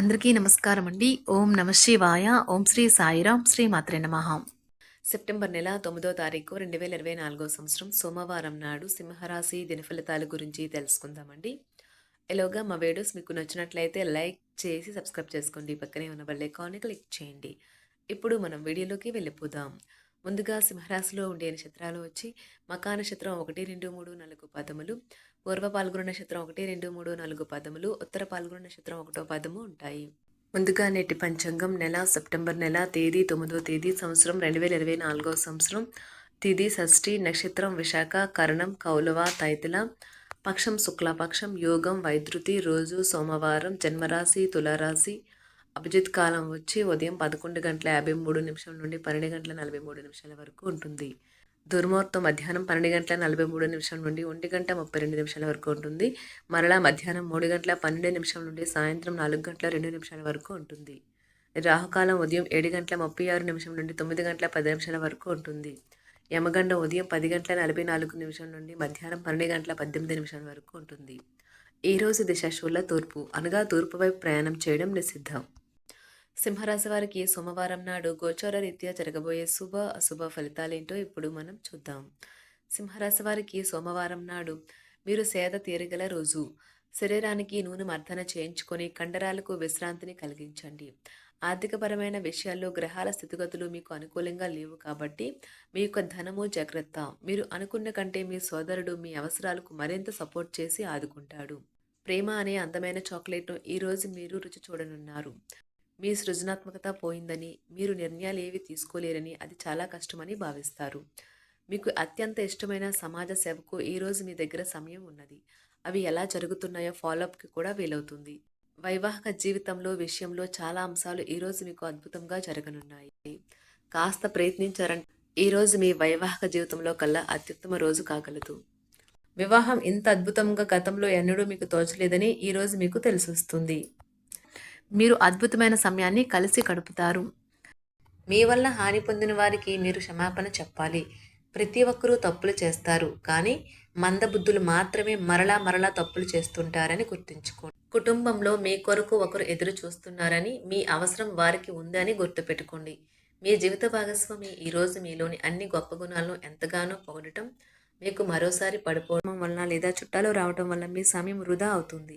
అందరికీ నమస్కారం అండి ఓం నమ శివాయ. ఓం శ్రీ సాయిరాం. శ్రీ మాత్రే నమ. సెప్టెంబర్ నెల తొమ్మిదో తారీఖు రెండు వేల ఇరవై నాలుగో సంవత్సరం సోమవారం నాడు సింహరాశి దినఫలితాల గురించి తెలుసుకుందామండి. ఎలాగా మా వీడియోస్ మీకు నచ్చినట్లయితే లైక్ చేసి సబ్స్క్రైబ్ చేసుకోండి. పక్కనే ఉన్న బెల్ ఐకాన్ని క్లిక్ చేయండి. ఇప్పుడు మనం వీడియోలోకి వెళ్ళిపోదాం. ముందుగా సింహరాశిలో ఉండే నక్షత్రాలు వచ్చి మకా నక్షత్రం ఒకటి రెండు మూడు నాలుగు పదములు పూర్వ పాల్గొన నక్షత్రం ఒకటి రెండు మూడు నాలుగు పదములు ఉత్తర పాల్గొన నక్షత్రం ఒకటో పదము ఉంటాయి. ముందుగా నేటి పంచాంగం నెల సెప్టెంబర్ నెల తేదీ తొమ్మిదో తేదీ సంవత్సరం రెండు వేల ఇరవై నాలుగో సంవత్సరం తిది షష్ఠి నక్షత్రం విశాఖ కరణం కౌలవ తైతల పక్షం శుక్లపక్షం యోగం వైద్యుతి రోజు సోమవారం జన్మరాశి తులారాశి అభిజిత్ కాలం వచ్చి ఉదయం పదకొండు గంటల యాభై మూడు నిమిషం నుండి పన్నెండు గంటల నలభై మూడు నిమిషాల వరకు ఉంటుంది. దుర్ముహూర్తం మధ్యాహ్నం పన్నెండు గంటల నలభై మూడు నిమిషం నుండి ఒంటి గంట ముప్పై రెండు నిమిషాల వరకు ఉంటుంది. మరలా మధ్యాహ్నం మూడు గంటల పన్నెండు నిమిషం నుండి సాయంత్రం నాలుగు గంటల రెండు నిమిషాల వరకు ఉంటుంది. రాహుకాలం ఉదయం ఏడు గంటల ముప్పై ఆరు నిమిషం నుండి తొమ్మిది గంటల పది నిమిషాల వరకు ఉంటుంది. యమగండ ఉదయం పది గంటల నలభై నాలుగు నిమిషం నుండి మధ్యాహ్నం పన్నెండు గంటల పద్దెనిమిది నిమిషాల వరకు ఉంటుంది. ఈ రోజు దిశ శూల తూర్పు అనగా తూర్పు వైపు ప్రయాణం చేయడం నిషిద్ధం. సింహరాశి వారికి సోమవారం నాడు గోచార రీత్యా జరగబోయే శుభ అశుభ ఫలితాలేంటో ఇప్పుడు మనం చూద్దాం. సింహరాశి వారికి సోమవారం నాడు మీరు సేద తీరగల రోజు. శరీరానికి నూనె మర్దన చేయించుకొని కండరాలకు విశ్రాంతిని కలిగించండి. ఆర్థికపరమైన విషయాల్లో గ్రహాల స్థితిగతులు మీకు అనుకూలంగా లేవు కాబట్టి మీ యొక్క ధనము జాగ్రత్త. మీరు అనుకున్న కంటే మీ సోదరుడు మీ అవసరాలకు మరింత సపోర్ట్ చేసి ఆదుకుంటాడు. ప్రేమ అనే అందమైన చాక్లెట్ను ఈరోజు మీరు రుచి చూడనున్నారు. మీ సృజనాత్మకత పోయిందని మీరు నిర్ణయాలు ఏవి తీసుకోలేరని అది చాలా కష్టమని భావిస్తారు. మీకు అత్యంత ఇష్టమైన సమాజ సేవకు ఈరోజు మీ దగ్గర సమయం ఉన్నది. అవి ఎలా జరుగుతున్నాయో ఫాలోఅప్కి కూడా వీలవుతుంది. వైవాహిక జీవితంలో విషయంలో చాలా అంశాలు ఈరోజు మీకు అద్భుతంగా జరగనున్నాయి. కాస్త ప్రయత్నించారంటే ఈరోజు మీ వైవాహిక జీవితంలో కల్లా అత్యుత్తమ రోజు కాగలదు. వివాహం ఇంత అద్భుతంగా గతంలో ఎన్నడూ మీకు తోచలేదని ఈరోజు మీకు తెలిసొస్తుంది. మీరు అద్భుతమైన సమయాన్ని కలిసి గడుపుతారు. మీ వల్ల హాని పొందిన వారికి మీరు క్షమాపణ చెప్పాలి. ప్రతి ఒక్కరూ తప్పులు చేస్తారు. కానీ మందబుద్ధులు మాత్రమే మరలా మరలా తప్పులు చేస్తుంటారని గుర్తుంచుకోండి. కుటుంబంలో మీ కొరకు ఒకరు ఎదురు చూస్తున్నారని మీ అవసరం వారికి ఉందని గుర్తుపెట్టుకోండి. మీ జీవిత భాగస్వామి ఈరోజు మీలోని అన్ని గొప్ప గుణాలను ఎంతగానో పొగడటం మీకు మరోసారి పడిపోవడం వలన లేదా చుట్టాలు రావడం వల్ల మీ సమయం వృధా అవుతుంది.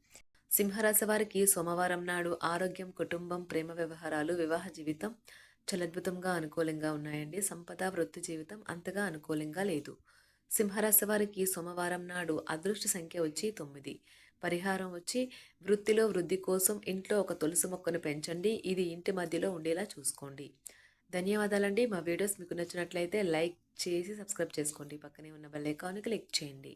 సింహరాశి వారికి సోమవారం నాడు ఆరోగ్యం కుటుంబం ప్రేమ వ్యవహారాలు వివాహ జీవితం చలద్భుతంగా అద్భుతంగా అనుకూలంగా ఉన్నాయండి. సంపద వృత్తి జీవితం అంతగా అనుకూలంగా లేదు. సింహరాశి వారికి సోమవారం నాడు అదృష్ట సంఖ్య వచ్చి తొమ్మిది. పరిహారం వచ్చి వృత్తిలో వృద్ధి కోసం ఇంట్లో ఒక తులసి మొక్కను పెంచండి. ఇది ఇంటి మధ్యలో ఉండేలా చూసుకోండి. ధన్యవాదాలండి. మా వీడియోస్ మీకు నచ్చినట్లయితే లైక్ చేసి సబ్స్క్రైబ్ చేసుకోండి. పక్కనే ఉన్న బెల్ ఐకాన్ క్లిక్ చేయండి.